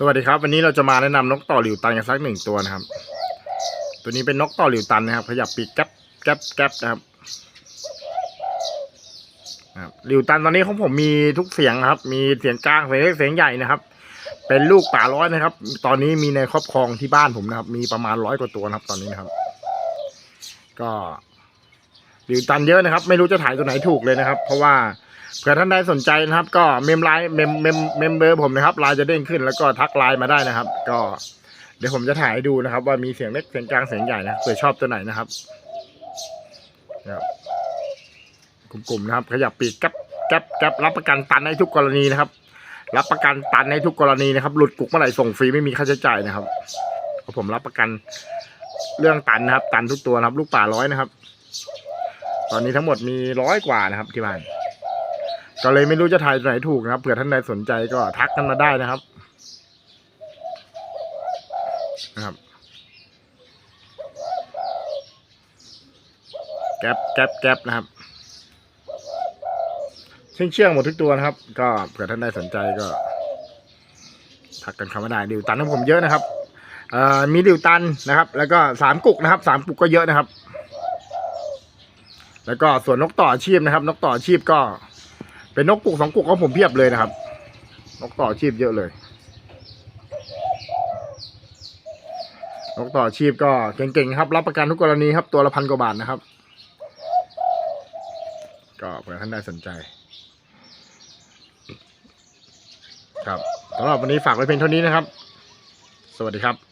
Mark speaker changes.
Speaker 1: สวัสดีครับ วันนี้เราจะมาแนะนำนกต่อหลิวตันกันสักหนึ่งตัวนะครับ ตัวนี้เป็นนกต่อหลิวตันนะครับ ขยับปีกแก๊บแก๊บแก๊บนะครับครับหลิวตันตอนนี้ของผมมีทุกเสียงครับ มีเสียงกลางเสียงเล็กเสียงใหญ่นะครับ เป็นลูกป่าร้อยนะครับ ตอนนี้มีในครอบครองที่บ้านผมนะครับ มีประมาณร้อยกว่าตัวนะครับ ตอนนี้นะครับ ก็หลิวตันเยอะนะครับ ไม่รู้จะถ่ายตัวไหนถูกเลยนะครับ เพราะว่า เผื่อท่านใดสนใจนะครับ ก็เมมไลน์เมมเมมเมมเบอร์ผมนะครับไลน์จะเด้งขึ้นแล้วก็ทักไลน์มาได้นะครับ ก็เดี๋ยวผมจะถ่ายให้ดูนะครับ ว่ามีเสียงเล็กเสียงกลางเสียงใหญ่นะเผื่อชอบตัวไหนนะครับกลุ่มๆนะครับ ขยับปีกแก๊บแก๊บแก๊บรับประกันตันให้ทุกกรณีนะครับ รับประกันตันให้ทุกกรณีนะครับ หลุดกุกเมื่อไหร่ส่งฟรีไม่มีค่าใช้จ่ายนะครับผมรับประกันเรื่องตันนะครับ ตันทุกตัวนะครับ ลูกป่าร้อยนะครับ ตอนนี้ทั้งหมดมีร้อยกว่านะครับที่บ้าน ก็เลยไม่รู้จะถ่ายตัวไหนถูกนะครับเผื่อท่านใดสนใจก็ทักกันมาได้นะครับนะครับ แก๊ปแก๊ปแก๊ปนะครับเชื่องเชื่องหมดทุกตัวนะครับ ก็เผื่อท่านใดสนใจก็ทักกันเข้ามาได้ดิวตันของผมเยอะนะครับอ่อมีดิวตันนะครับ แล้วก็สามกุกนะครับสามกุกก็เยอะนะครับ แล้วก็ส่วนนกต่ออาชีพนะครับ นกต่ออาชีพก็ เป็นนกกุกสองกุกของผมเพียบเลยนะครับ นกต่อชีพเยอะเลย นกต่อชีพก็เก่งๆครับ รับประกันทุกกรณีครับ ตัวละพันกว่าบาทนะครับ ก็เผื่อท่านได้สนใจ ครับสำหรับวันนี้ฝากไว้เพียงเท่านี้นะครับ สวัสดีครับ